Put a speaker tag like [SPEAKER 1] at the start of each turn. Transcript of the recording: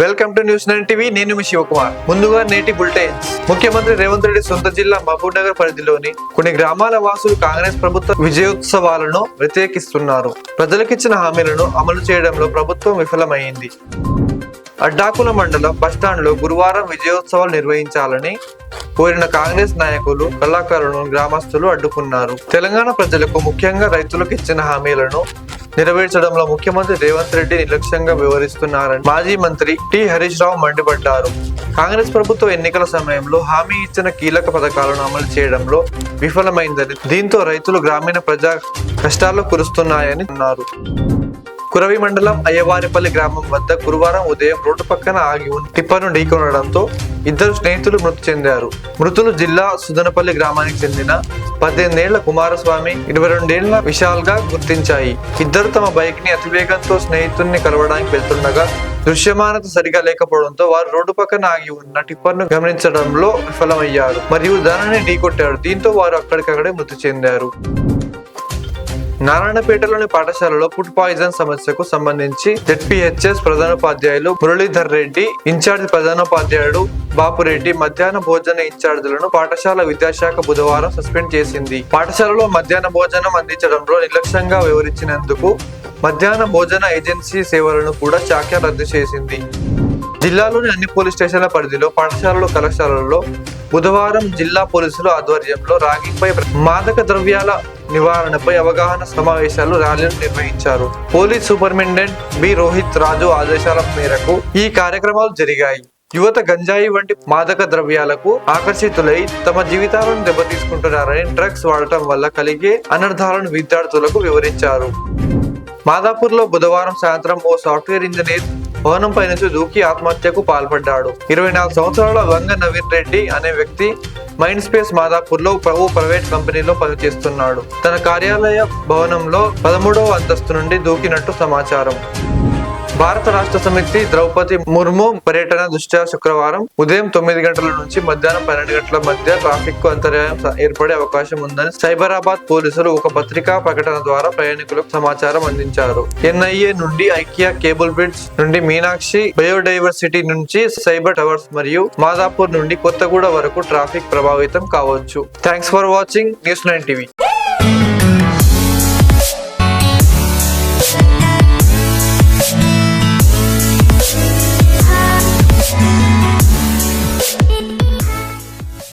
[SPEAKER 1] Welcome to news nine TV. నేను మీ శివకుమార్. ముందుగా నేటి బులెటిన్స్. ముఖ్యమంత్రి రేవంత్ రెడ్డి సొంత జిల్లా మహబూబ్ నగర్ పరిధిలోని కొన్ని గ్రామాల వాసులు కాంగ్రెస్ ప్రభుత్వ విజయోత్సవాలను వ్యతిరేకిస్తున్నారు. ప్రజలకిచ్చిన హామీలను అమలు చేయడంలో ప్రభుత్వం విఫలమైంది. అడ్డాకుల మండలం బస్టాండ్లో గురువారం విజయోత్సవాలు నిర్వహించాలని కోరిన కాంగ్రెస్ నాయకులు కళాకారులను గ్రామస్తులు అడ్డుకున్నారు. తెలంగాణ ప్రజలకు ముఖ్యంగా రైతులకు ఇచ్చిన హామీలను నెరవేర్చడంలో ముఖ్యమంత్రి రేవంత్ రెడ్డి నిర్లక్ష్యంగా వ్యవహరిస్తున్నారని మాజీ మంత్రి టి హరీష్ రావు మండిపడ్డారు. కాంగ్రెస్ ప్రభుత్వం ఎన్నికల సమయంలో హామీ ఇచ్చిన కీలక పథకాలను అమలు చేయడంలో విఫలమైందని దీంతో రైతులు గ్రామీణ ప్రజా కష్టాల్లో కురుస్తున్నాయని అన్నారు. కురవి మండలం అయ్యవారిపల్లి గ్రామం వద్ద గురువారం ఉదయం రోడ్డు పక్కన ఆగి ఉన్న టిప్పర్ను ఢీకొనడంతో ఇద్దరు స్నేహితులు మృతి చెందారు. మృతులు జిల్లా సుదనపల్లి గ్రామానికి చెందిన పద్దెనిమిదేళ్ళ కుమారస్వామి ఇరవై రెండేళ్ళ విశాల్గా గుర్తించాయి. ఇద్దరు తమ బైక్ని అతివేగంతో స్నేహితుడిని కలవడానికి వెళ్తుండగా దృశ్యమానత సరిగా లేకపోవడంతో వారు రోడ్డు పక్కన ఆగి ఉన్న టిప్పర్ను గమనించడంలో విఫలమయ్యారు. మరియు దానిని ఢీకొట్టారు. దీంతో వారు అక్కడికక్కడే మృతి చెందారు. నారాయణపేటలోని పాఠశాలలో ఫుడ్ పాయిజన్ సమస్యకు సంబంధించి జెడ్పీహెచ్ఎస్ ప్రధానోపాధ్యాయులు మురళీధర్ రెడ్డి ఇన్ఛార్జ్ ప్రధానోపాధ్యాయుడు బాపురెడ్డి మధ్యాహ్న భోజన ఇన్ఛార్జీలను పాఠశాల విద్యాశాఖ బుధవారం సస్పెండ్ చేసింది. పాఠశాలలో మధ్యాహ్న భోజనం అందించడంలో నిర్లక్ష్యంగా వివరించినందుకు మధ్యాహ్న భోజన ఏజెన్సీ సేవలను కూడా శాఖ రద్దు చేసింది. జిల్లాలోని అన్ని పోలీస్ స్టేషన్ల పరిధిలో పాఠశాలలు కళాశాలల్లో బుధవారం జిల్లా పోలీసుల ఆధ్వర్యంలో రాగింగ్పై మాదక ద్రవ్యాల నివారణపై అవగాహన సమావేశాలు ర్యాలీలు నిర్వహించారు. Police superintendent B. Rohit Raju ఆదేశాల మేరకు ఈ కార్యక్రమాలు జరిగాయి. యువత గంజాయి వంటి మాదక ద్రవ్యాలకు ఆకర్షితులై తమ జీవితాలను దెబ్బతీసుకుంటున్నారని డ్రగ్స్ వాడటం వల్ల కలిగే అనర్థాలను విద్యార్థులకు వివరించారు. మాదాపూర్లో బుధవారం సాయంత్రం ఓ సాఫ్ట్వేర్ ఇంజనీర్ భవనంపై నుంచి దూకి ఆత్మహత్యకు పాల్పడ్డాడు. ఇరవై నాలుగు సంవత్సరాల వంగ నవీన్ రెడ్డి అనే వ్యక్తి మైండ్ స్పేస్ మాదాపూర్లో ప్రభు ఓ ప్రైవేట్ కంపెనీలో పనిచేస్తున్నాడు. తన కార్యాలయ భవనంలో పదమూడవ అంతస్తు నుండి దూకినట్టు సమాచారం. భారత రాష్ట్ర సమితి ద్రౌపది ముర్ము పర్యటన దృష్ట్యా శుక్రవారం ఉదయం తొమ్మిది గంటల నుంచి మధ్యాహ్నం పన్నెండు గంటల మధ్య ట్రాఫిక్కు అంతరాయం ఏర్పడే అవకాశం ఉందని సైబరాబాద్ పోలీసులు ఒక పత్రికా ప్రకటన ద్వారా ప్రయాణికులకు సమాచారం అందించారు. ఎన్ఐఏ నుండి ఐకియా కేబుల్ బ్రిడ్జ్ నుండి మీనాక్షి బయోడైవర్సిటీ నుంచి సైబర్ టవర్స్ మరియు మాదాపూర్ నుండి కొత్తగూడ వరకు ట్రాఫిక్ ప్రభావితం కావచ్చు. Thanks for watching news nine TV